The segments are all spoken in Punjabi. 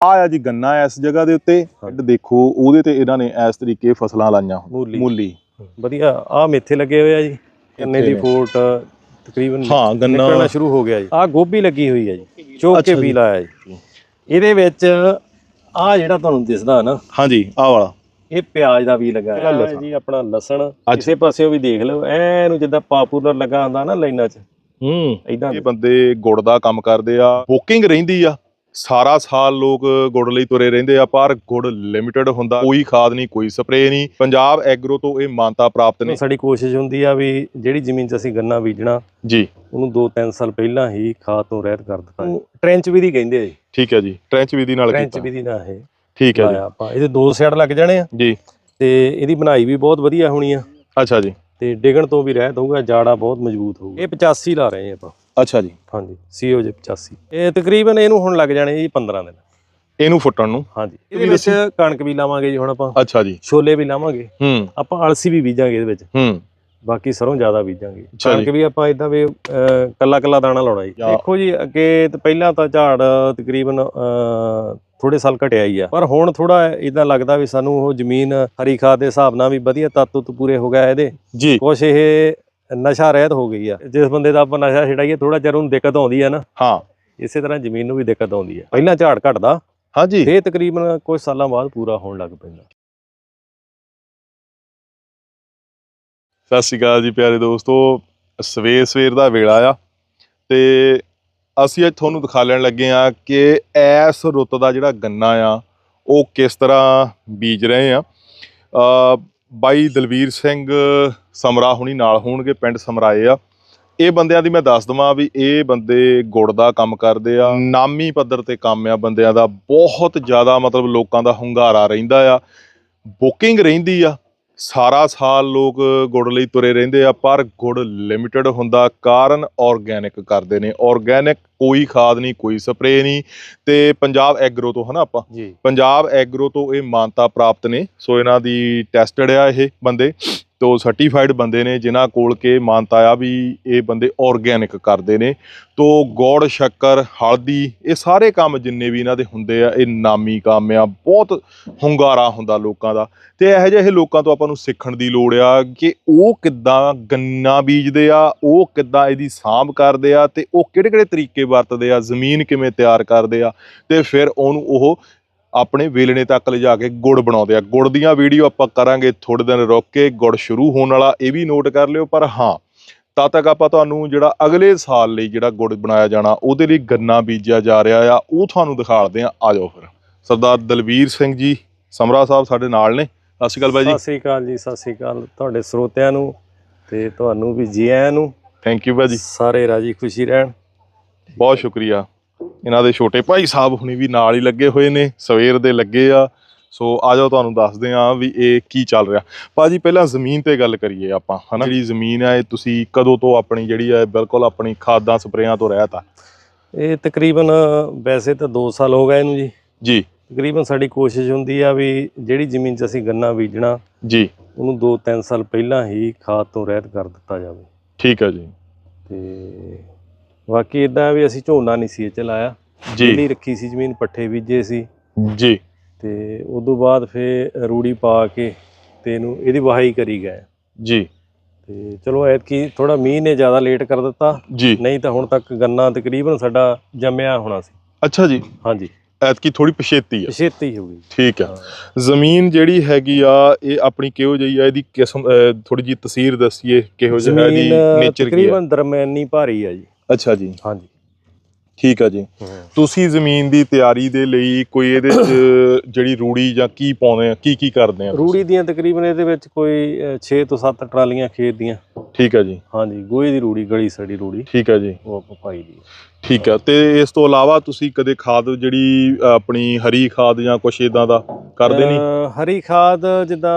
ਆ ਆ ਜੀ ਗੰਨਾ ਇਸ ਜਗ੍ਹਾ ਦੇ ਉੱਤੇ ਹੈੱਡ ਦੇਖੋ ਉਹਦੇ ਤੇ ਇਹਨਾਂ ਨੇ ਇਸ ਤਰੀਕੇ ਫਸਲਾਂ ਲਾਈਆਂ। ਮੂਲੀ। ਵਧੀਆ ਆ ਮੇਥੇ ਲੱਗੇ ਹੋਏ ਆ ਜੀ। ਗੰਨੇ ਦੀ ਨੇ। ਫੋਟ ਤਕਰੀਬਨ ਹਾਂ ਗੰਨਾ ਨਿਕਲਣਾ ਸ਼ੁਰੂ ਹੋ ਗਿਆ ਜੀ। ਆ ਗੋਭੀ ਲੱਗੀ ਹੋਈ ਹੈ ਜੀ ਚੋਕ ਕੇ ਵੀ। ਲਾਇਆ ਜੀ। ਇਹਦੇ ਵਿੱਚ ਆ ਜਿਹੜਾ ਤੁਹਾਨੂੰ ਦਿਸਦਾ ਨਾ ਹਾਂਜੀ ਆਹ ਵਾਲਾ। ਇਹ ਪਿਆਜ਼ ਦਾ ਵੀ ਲੱਗਾ ਹੈ। ਜੀ ਆਪਣਾ ਲਸਣ ਕਿਸੇ ਪਾਸਿਓਂ ਵੀ ਦੇਖ ਲਓ ਐਨੂੰ ਜਿੱਦਾਂ ਪਾਪੂਲਰ ਲੱਗਾ ਹੁੰਦਾ ਨਾ ਲਾਈਨਾਂ 'ਚ। ਹੂੰ। ਇਦਾਂ ਇਹ ਬੰਦੇ ਗੁੜ ਦਾ ਕੰਮ ਕਰਦੇ ਆ ਬੁਕਿੰਗ ਰਹਿੰਦੀ ਆ। ਸਾਰਾ ਸਾਲ ਲੋਕ ਗੁੜ ਲਈ ਤੁਰੇ ਰਹਿੰਦੇ ਆ ਪਰ ਗੁੜ ਲਿਮਿਟਿਡ ਹੁੰਦਾ ਕੋਈ ਖਾਦ ਨਹੀਂ ਕੋਈ ਸਪਰੇਅ ਨਹੀਂ। ਪੰਜਾਬ ਐਗਰੋ ਤੋਂ ਇਹ ਮਾਨਤਾ ਪ੍ਰਾਪਤ ਨੇ ਸਾਡੀ ਕੋਸ਼ਿਸ਼ ਹੁੰਦੀ ਆ ਵੀ ਜਿਹੜੀ ਜ਼ਮੀਨ 'ਚ ਅਸੀਂ ਗੰਨਾ ਬੀਜਣਾ ਜੀ। ਉਹਨੂੰ 2-3 ਸਾਲ ਪਹਿਲਾਂ ਹੀ ਖਾਦ ਤੋਂ ਰਹਿਤ ਕਰ ਦਿੱਤਾ ਜੀ ਟ੍ਰੈਂਚ ਵਿਧੀ ਕਹਿੰਦੇ ਆ ਜੀ। ਠੀਕ ਹੈ ਜੀ। ਟ੍ਰੈਂਚ ਵਿਧੀ ਨਾਲ ਟ੍ਰੈਂਚ ਕੀਤਾ। ਵਿਧੀ ਨਾਲ ਇਹ ਠੀਕ ਹੈ ਲਾਇਆ ਆਪਾਂ। ਇਹਦੇ ਦੋ ਸਾਈਡ ਲੱਗ ਜਾਣੇ ਆ। ਜੀ। ਜੀ ਤੇ ਇਹਦੀ ਬਣਾਈ ਵੀ ਬਹੁਤ ਵਧੀਆ ਹੋਣੀ ਆ। ਅੱਛਾ ਜੀ। ਤੇ ਡਿਗਣ ਤੋਂ ਵੀ ਰਹਿਤ ਹੋਊਗਾ ਜਾੜਾ ਬਹੁਤ ਮਜ਼ਬੂਤ ਹੋਊਗਾ। ਇਹ 85 ਲਾ ਰਹੇ ਆ ਆਪਾਂ। ਅੱਛਾ ਜੀ। ਹਾਂਜੀ ਸੀਓ ਜੇ 85 ਇਹ ਤਕਰੀਬਨ ਇਹਨੂੰ ਹੁਣ ਲੱਗ ਜਾਣੇ ਜੀ 15 ਦਿਨ। ਇਹਨੂੰ ਫੁੱਟਣ ਨੂੰ? ਹਾਂਜੀ। ਇਹਦੇ ਵਿੱਚ ਕਣਕ ਵੀ ਲਾਵਾਂਗੇ ਜੀ ਹੁਣ ਆਪਾਂ। ਅੱਛਾ ਜੀ। ਛੋਲੇ ਵੀ ਲਾਵਾਂਗੇ। ਹੂੰ। ਆਪਾਂ ਅਲਸੀ ਵੀ ਬੀਜਾਂਗੇ ਇਹਦੇ ਵਿੱਚ। ਹੂੰ। ਬਾਕੀ ਸਰੋਂ ਜ਼ਿਆਦਾ ਬੀਜਾਂਗੇ। ਕਣਕ ਵੀ ਆਪਾਂ ਇਦਾਂ ਵੀ ਕੱਲਾ ਕੱਲਾ ਦਾਣਾ ਲਾਉਣਾ ਜੀ। ਦੇਖੋ ਜੀ ਅੱਗੇ ਤਾਂ ਪਹਿਲਾਂ ਤਾਂ ਝਾੜ ਤਕਰੀਬਨ ਥੋੜੇ ਸਾਲ ਘਟਿਆ ਹੀ ਆ। ਪਰ ਹੁਣ ਥੋੜਾ ਇਦਾਂ ਲੱਗਦਾ ਵੀ ਸਾਨੂੰ ਉਹ ਜ਼ਮੀਨ ਹਰੀ ਖਾਦ ਦੇ ਹਿਸਾਬ ਨਾਲ ਵੀ ਵਧੀਆ ਤੱਤ ਤੁੱਤ ਪੂਰੇ ਹੋ ਗਏ ਇਹਦੇ। ਜੀ। ਕੁਛ ਇਹ ਨਸ਼ਾ ਰਹਿਤ ਹੋ ਗਈ ਆ। ਜਿਸ ਬੰਦੇ ਦਾ ਆਪਾਂ ਨਸ਼ਾ ਛਡਾਈਏ ਥੋੜਾ ਚਿਰ ਉਹਨੂੰ ਦਿੱਕਤ ਆਉਂਦੀ ਆ ਨਾ। ਹਾਂ। ਇਸੇ ਤਰ੍ਹਾਂ ਜ਼ਮੀਨ ਨੂੰ ਵੀ ਦਿੱਕਤ ਆਉਂਦੀ ਆ। ਪਹਿਲਾਂ ਝਾੜ ਘਟਦਾ। ਹਾਂਜੀ। ਫੇਰ ਤਕਰੀਬਨ ਕੁਝ ਸਾਲਾਂ ਬਾਅਦ ਪੂਰਾ ਹੋਣ ਲੱਗ ਪੈਂਦਾ। ਸਤਿ ਸ਼੍ਰੀ ਅਕਾਲ ਜੀ ਪਿਆਰੇ ਦੋਸਤੋ। ਸਵੇਰ ਸਵੇਰ ਦਾ ਵੇਲਾ ਆ ਤੇ ਅਸੀਂ ਅੱਜ ਤੁਹਾਨੂੰ ਦਿਖਾ ਲੈਣ ਲੱਗੇ ਆ ਕਿ ਐਸ ਰੁੱਤ ਦਾ ਜਿਹੜਾ ਗੰਨਾ ਆ ਉਹ ਕਿਸ ਤਰ੍ਹਾਂ ਬੀਜ ਰਹੇ ਆ। ਬਾਈ ਦਲਵੀਰ ਸਿੰਘ ਸਮਰਾ ਹੁਣੀ ਨਾਲ ਹੋਣਗੇ, ਪਿੰਡ ਸਮਰਾਏ ਆ। ਇਹ ਬੰਦਿਆਂ ਦੀ ਮੈਂ ਦੱਸ ਦਵਾਂ ਵੀ ਇਹ ਬੰਦੇ ਗੁੜ ਦਾ ਕੰਮ ਕਰਦੇ ਆ, ਨਾਮੀ ਪੱਧਰ ਤੇ ਕੰਮ ਆ ਬੰਦਿਆਂ ਦਾ। ਬਹੁਤ ਜ਼ਿਆਦਾ ਮਤਲਬ ਲੋਕਾਂ ਦਾ ਹੁੰਗਾਰਾ ਰਹਿੰਦਾ ਆ। ਬੁਕਿੰਗ ਰਹਿੰਦੀ ਆ ਸਾਰਾ ਸਾਲ ਲੋਕ ਗੁੜ ਲਈ ਤੁਰੇ ਰਹਿੰਦੇ ਆ ਪਰ ਗੁੜ ਲਿਮਿਟਿਡ ਹੁੰਦਾ ਕਾਰਨ ਆਰਗੈਨਿਕ ਕਰਦੇ ਨੇ। ਆਰਗੈਨਿਕ ਕੋਈ ਖਾਦ ਨਹੀਂ ਕੋਈ ਸਪਰੇਅ ਨਹੀਂ। ਤੇ ਪੰਜਾਬ ਐਗਰੋ ਤੋਂ ਹਨਾ ਆਪਾਂ? ਪੰਜਾਬ ਐਗਰੋ ਤੋਂ ਇਹ ਮਾਨਤਾ ਪ੍ਰਾਪਤ ਨੇ। ਸੋ ਇਹਨਾਂ ਦੀ ਟੈਸਟਡ ਆ ਇਹ ਬੰਦੇ। ਤੋਂ ਸਰਟੀਫਾਈਡ ਬੰਦੇ ਨੇ, ਜਿਨ੍ਹਾਂ ਕੋਲ ਕੇ ਮਾਨਤਾ ਆ ਵੀ ਇਹ ਬੰਦੇ ਆਰਗੈਨਿਕ ਕਰਦੇ ਨੇ। ਤੋਂ ਗੋੜ, ਸ਼ੱਕਰ, ਹਲਦੀ, ਇਹ ਸਾਰੇ ਕੰਮ ਜਿੰਨੇ ਵੀ ਇਹਨਾਂ ਦੇ ਹੁੰਦੇ ਆ, ਇਹ ਨਾਮੀ ਕੰਮ ਆ, ਬਹੁਤ ਹੁੰਗਾਰਾ ਹੁੰਦਾ ਲੋਕਾਂ ਦਾ। ਤੇ ਇਹੋ ਜਿਹੇ ਲੋਕਾਂ ਤੋਂ ਆਪਾਂ ਨੂੰ ਸਿੱਖਣ ਦੀ ਲੋੜ ਆ ਕਿ ਉਹ ਕਿੱਦਾਂ ਗੰਨਾ ਬੀਜਦੇ ਆ, ਉਹ ਕਿੱਦਾਂ ਇਹਦੀ ਸਾਂਭ ਕਰਦੇ ਆ, ਤੇ ਉਹ ਕਿਹੜੇ ਕਿਹੜੇ ਤਰੀਕੇ ਵਰਤਦੇ ਆ, ਜ਼ਮੀਨ ਕਿਵੇਂ ਤਿਆਰ ਕਰਦੇ ਆ, ਤੇ ਫਿਰ ਉਹਨੂੰ ਉਹ ਆਪਣੇ ਵੇਲਣੇ ਤੱਕ ਲਿਜਾ ਕੇ ਗੁੜ ਬਣਾਉਂਦੇ ਆ। ਗੁੜ ਦੀਆਂ ਵੀਡੀਓ ਆਪਾਂ ਕਰਾਂਗੇ ਥੋੜੇ ਦਿਨ ਰੁਕ ਕੇ ਗੁੜ ਸ਼ੁਰੂ ਹੋਣ ਵਾਲਾ ਇਹ ਵੀ ਨੋਟ ਕਰ ਲਿਓ ਪਰ ਹਾਂ ਤਦ ਤੱਕ ਆਪਾਂ ਤੁਹਾਨੂੰ ਜਿਹੜਾ ਅਗਲੇ ਸਾਲ ਲਈ ਜਿਹੜਾ ਗੁੜ ਬਣਾਇਆ ਜਾਣਾ ਉਹਦੇ ਲਈ ਗੰਨਾ ਬੀਜਿਆ ਜਾ ਰਿਹਾ ਆ ਉਹ ਤੁਹਾਨੂੰ ਦਿਖਾੜਦੇ ਆ। ਆ ਜਾਓ ਫਿਰ। ਸਰਦਾਰ ਦਲਵੀਰ ਸਿੰਘ ਜੀ ਸਮਰਾ ਸਾਹਿਬ ਸਾਡੇ ਨਾਲ ਨੇ। ਸਤਿ ਸ਼੍ਰੀ ਅਕਾਲ ਬਾਈ ਜੀ। ਸਤਿ ਸ੍ਰੀ ਅਕਾਲ ਜੀ ਸਤਿ ਸ੍ਰੀ ਅਕਾਲ ਤੁਹਾਡੇ ਸਰੋਤਿਆਂ ਨੂੰ ਤੇ ਤੁਹਾਨੂੰ ਵੀ ਜੀ ਆਇਆਂ ਨੂੰ ਥੈਂਕ ਯੂ ਭਾਜੀ ਸਾਰੇ ਰਾਜੀ ਖੁਸ਼ੀ ਰਹਿਣ। ਬਹੁਤ ਸ਼ੁਕਰੀਆ। ਇਹਨਾਂ ਦੇ ਛੋਟੇ ਭਾਈ ਸਾਹਿਬ ਹੁਣੀ ਵੀ ਨਾਲ ਹੀ ਲੱਗੇ ਹੋਏ ਨੇ ਸਵੇਰ ਦੇ ਲੱਗੇ ਆ। ਸੋ ਆ ਜਾਓ ਤੁਹਾਨੂੰ ਦੱਸਦੇ ਆ ਵੀ ਇਹ ਕੀ ਚੱਲ ਰਿਹਾ। ਭਾਜੀ ਪਹਿਲਾਂ ਜ਼ਮੀਨ ਤੇ ਗੱਲ ਕਰੀਏ ਆਪਾਂ ਹਨਾ? ਜਿਹੜੀ ਜ਼ਮੀਨ ਆ ਇਹ ਤੁਸੀਂ ਕਦੋਂ ਤੋਂ ਆਪਣੀ ਜਿਹੜੀ ਆ ਬਿਲਕੁਲ ਆਪਣੀ ਖਾਦਾਂ ਸਪਰੇਆਂ ਤੋਂ ਰਹਿਤ ਆ? ਇਹ ਤਕਰੀਬਨ ਵੈਸੇ ਤਾਂ 2 ਸਾਲ ਹੋ ਗਏ ਇਹਨੂੰ ਜੀ। ਜੀ। ਤਕਰੀਬਨ ਸਾਡੀ ਕੋਸ਼ਿਸ਼ ਹੁੰਦੀ ਆ ਵੀ ਜਿਹੜੀ ਜ਼ਮੀਨ 'ਚ ਅਸੀਂ ਗੰਨਾ ਬੀਜਣਾ ਜੀ। ਉਹਨੂੰ 2-3 ਸਾਲ ਪਹਿਲਾਂ ਹੀ ਖਾਦ ਤੋਂ ਰਹਿਤ ਕਰ ਦਿੱਤਾ ਜਾਵੇ। ਠੀਕ ਹੈ ਜੀ। ਤੇ ਬਾਕੀ ਇਦਾਂ ਵੀ ਅਸੀਂ ਝੋਨਾ ਨਹੀਂ ਸੀ ਇਹ ਚ ਲਾਇਆ। ਜੀ। ਰੱਖੀ ਸੀ ਜ਼ਮੀਨ ਪੱਠੇ ਬੀਜੇ ਸੀ। ਜੀ। ਤੇ ਉਦੋਂ ਬਾਅਦ ਫੇਰ ਰੂੜੀ ਪਾ ਕੇ ਤੇ ਇਹਨੂੰ ਇਹਦੀ ਵਾਹੀ ਕਰੀ ਗਏ। ਜੀ। ਤੇ ਚਲੋ ਐਤਕੀ ਥੋੜਾ ਮੀਂਹ ਨੇ ਜ਼ਿਆਦਾ ਲੇਟ ਕਰ ਦਿੱਤਾ। ਜੀ। ਨਹੀਂ ਤਾਂ ਹੁਣ ਤੱਕ ਗੰਨਾ ਤਕਰੀਬਨ ਸਾਡਾ ਜੰਮਿਆ ਹੋਣਾ ਸੀ। ਅੱਛਾ ਜੀ। ਹਾਂਜੀ। ਐਤਕੀ ਥੋੜੀ ਪਛੇਤੀ ਆ। ਛੇਤੀ ਹੋ ਗਈ ਠੀਕ ਆ। ਜ਼ਮੀਨ ਜਿਹੜੀ ਹੈਗੀ ਆ ਇਹ ਆਪਣੀ ਕਿਹੋ ਜਿਹੀ ਆ? ਇਹਦੀ ਕਿਸਮ ਥੋੜੀ ਜੀ ਤਸਵੀਰ ਦੱਸੀਏ ਕਿਹੋ ਜਿਹਾ ਇਹਦੀ ਜ਼ਮੀਨ ਨੇਚਰ ਕੀ ਆ? ਤਕਰੀਬਨ ਦਰਮਿਆਨੀ ਭਾਰੀ ਆ ਜੀ। ਅੱਛਾ ਜੀ। ਹਾਂਜੀ। ਠੀਕ ਆ ਜੀ। ਤੁਸੀਂ ਜ਼ਮੀਨ ਦੀ ਤਿਆਰੀ ਦੇ ਲਈ ਕੋਈ ਇਹਦੇ ਚ ਜਿਹੜੀ ਰੂੜੀ ਜਾਂ ਕੀ ਪਾਉਂਦੇ ਆ? ਕੀ ਕੀ ਕਰਦੇ ਆ? ਰੂੜੀ ਦੀਆਂ ਤਕਰੀਬਨ ਇਹਦੇ ਵਿੱਚ ਕੋਈ 6 ਤੋਂ 7 ਟਰਾਲੀਆਂ ਖੇਤ ਦੀਆਂ। ਠੀਕ ਆ ਜੀ। ਹਾਂਜੀ ਗੋਹੇ ਦੀ ਰੂੜੀ ਗਲੀ ਸੜੀ ਰੂੜੀ। ਠੀਕ ਆ ਜੀ। ਉਹ ਆਪਾਂ ਪਾਈ ਦੀ। ਠੀਕ ਆ। ਤੇ ਇਸ ਤੋਂ ਇਲਾਵਾ ਤੁਸੀਂ ਕਦੇ ਖਾਦ ਜਿਹੜੀ ਆਪਣੀ ਹਰੀ ਖਾਦ ਜਾਂ ਕੁਛ ਇਦਾਂ ਦਾ ਕਰਦੇ ਨਹੀਂ? ਹਰੀ ਖਾਦ ਜਿੱਦਾਂ